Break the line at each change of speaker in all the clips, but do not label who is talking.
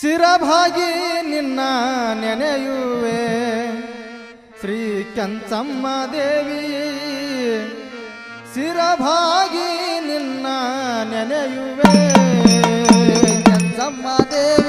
ಶಿರಭಾಗಿ ನಿನ್ನ ನೆನೆಯುವೆ. ಶ್ರೀ ಕೆಂಚಮ್ಮ ದೇವಿ ಶಿರಭಾಗಿ ನಿನ್ನ ನೆನೆಯುವೆ.
ಕೆಂಚಮ್ಮ ದೇವಿ.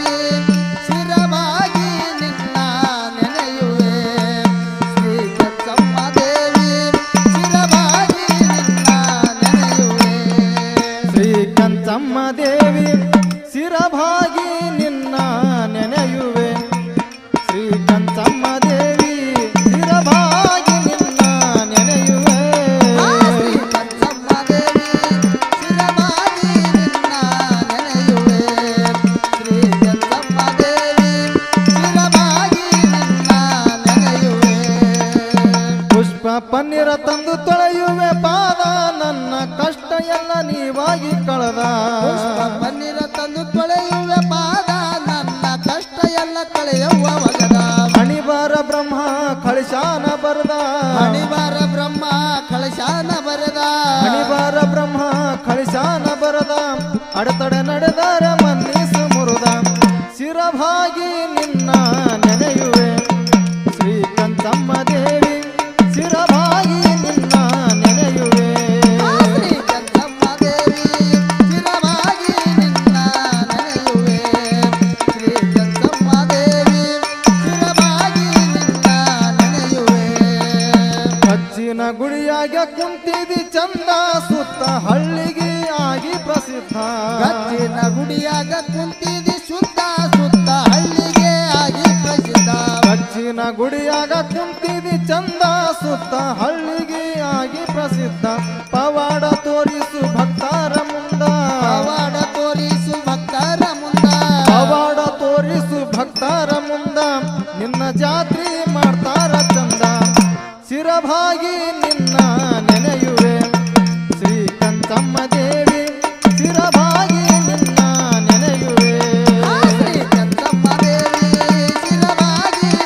ತೊಳೆಯುವೆ ಪಾದ ನನ್ನ ಕಷ್ಟ ಎಲ್ಲ ನೀವಾಗಿ ಕಳೆದ.
ಬನ್ನಿರ ಪನ್ನೀರ ತಂದು ತೊಳೆಯುವೆ ಪಾದ ನನ್ನ ಕಷ್ಟ ಎಲ್ಲ ಕಳೆಯುವ ಮಗದ
ಹಣಿಬಾರ ಬ್ರಹ್ಮ ಕಳಿಶಾನ ಬರದ.
ಹಣಿಬಾರ ಬ್ರಹ್ಮ ಕಳಶಾನ ಬರದ.
ಹಣಿಬಾರ ಬ್ರಹ್ಮ ಕಳಿಶಾನ ಬರದ. ಅಡೆತಡೆ ಗುಡಿಯಾಗ ಕುಂತಿದಿ ಚಂದ ಸುತ್ತ ಹಳ್ಳಿಗೆ ಆಗಿ ಪ್ರಸಿದ್ಧ.
ಗಚ್ಚಿನ ಗುಡಿಯಾಗ ಕುಂತಿದಿ ಸುತ್ತ ಸುತ್ತ ಹಳ್ಳಿಗೆ ಆಗಿ ಪ್ರಸಿದ್ಧ.
ಗಚ್ಚಿನ ಗುಡಿಯಾಗ ಕುಂತಿದಿ ಚಂದ ಸುತ್ತ ಹಳ್ಳಿಗೆ ನಿನ್ನ ನೆನೆಯುವೆ ಶ್ರೀಕಂತಮ್ಮ ದೇವಿ ಶಿರಭಾಗಿ ನಿನ್ನ ನೆನೆಯುವೆ
ಶ್ರೀಕಂತಮ್ಮ ದೇವಿ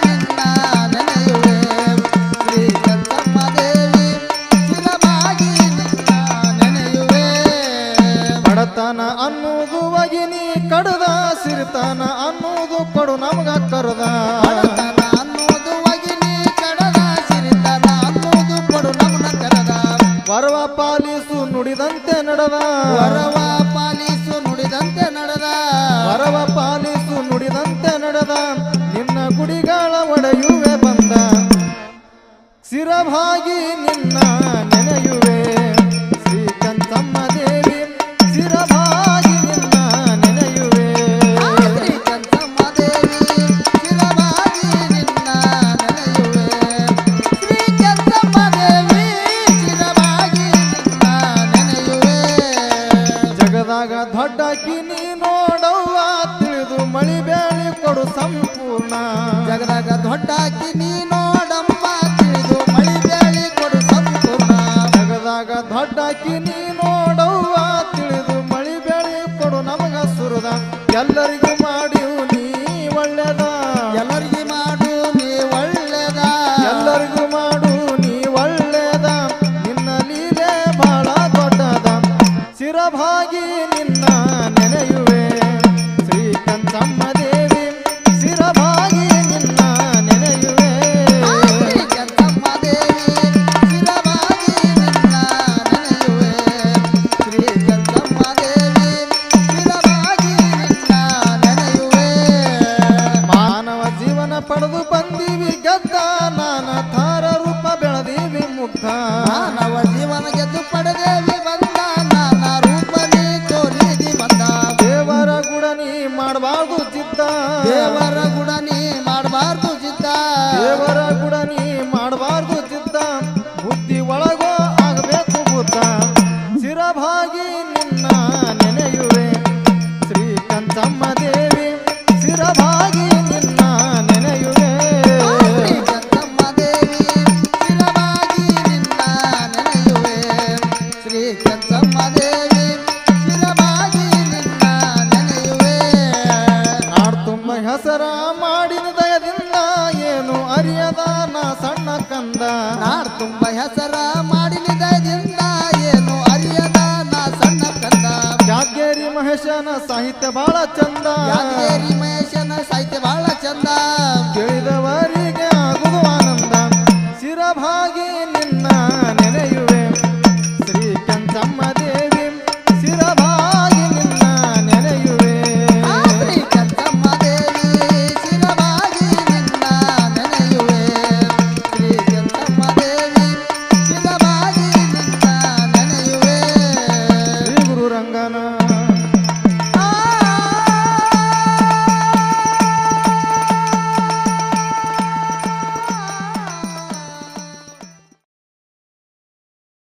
ನಿನ್ನ ನೆನೆಯುವೆ ಶ್ರೀ ಕೆಂಚಮ್ಮ ದೇವಿ ಶಿರವಾಗಿ ನಿನ್ನ ನೆನೆಯುವೆ
ಬಡತನ ಅನ್ನುವುದು ವಗಿನಿ ಕಡದ ಸಿರಿತನ ಅನ್ನುವುದು ಕೊಡು ನಮಗ ಕರುದ. ವರವ ಪಾಲಿಸು ನುಡಿದಂತೆ ನಡೆದ.
ವರವ ಪಾಲಿಸು ನುಡಿದಂತೆ ನಡೆದ.
ವರವ ಪಾಲಿಸು ನುಡಿದಂತೆ ನಡೆದ. ನಿನ್ನ ಗುಡಿಗಳ ಒಡೆಯುವೆ ಬಂದ. ಸಿರಭಾಗಿ ನಿನ್ನ ಜಗದಾಗ ದೊಡ್ಡಕಿ ನೀ ನೋಡವ್ವ, ತಿಳಿದು ಮಳಿ ಬೇಳಿ ಕೊಡು ಸಂಪೂರ್ಣ.
ಜಗದಾಗ ದೊಡ್ಡ ನೀ ನೋಡಮ್ಮ, ತಿಳಿದು ಮಳಿ ಬೇಳಿ ಕೊಡು ಸಂಪೂರ್ಣ.
ಜಗದಾಗ ದೊಡ್ಡಕಿ ನೀ ನೋಡವ್ವ, ತಿಳಿದು ಮಳಿ ಬೇಳಿ ಕೊಡು ನಮಗ ಸುರದ. ಎಲ್ಲರಿಗೂ ಬಂದೀವಿ ಗದ್ದ ನಾನ ಥಾರ ರೂಪ ಬೆಳೆದೀವಿ ಮುಗ್ಧ.
ನವ ಜೀವನ ಗೆದ್ದು ಪಡೆದೇವಿ ಬಂದ ನಾನ ರೂಪನಿ ತೋರಿದಿ ಬಂದ.
ದೇವರ ಗುಡ ನೀ ಮಾಡಬಾರ್ದು ಚಿತ್ತ.
ದೇವರ ಗುಡ ನೀ ಮಾಡಬಾರ್ದು ಚಿತ್ತ.
ದೇವರ ಗುಡ ನೀ ಮಾಡಬಾರ್ದು ಚಿತ್ತ. ಬುದ್ಧಿ ಒಳಗೋ ಆಗಬೇಕು ಬುದ್ಧ. ಶಿರಭಾಗಿ ಹೆಸರ ಮಾಡಿದ ದಯದಿಂದ ಏನು ಅರಿಯದ ನಾ ಸಣ್ಣ ಕಂದ.
ನಾಡ್ ತುಂಬ ಹೆಸರ ಮಾಡಿದ ದಯದಿಂದ ಏನು ಅರಿಯದ ನಾ ಸಣ್ಣ ಕಂದ.
ಯಾಗೇರಿ ಮಹೇಶನ ಸಾಹಿತ್ಯ ಬಹಳ ಚಂದ.
ಯಾಗೇರಿ ಮಹೇಶನ ಸಾಹಿತ್ಯ ಬಹಳ ಚಂದ. ಕೇಳಿದವ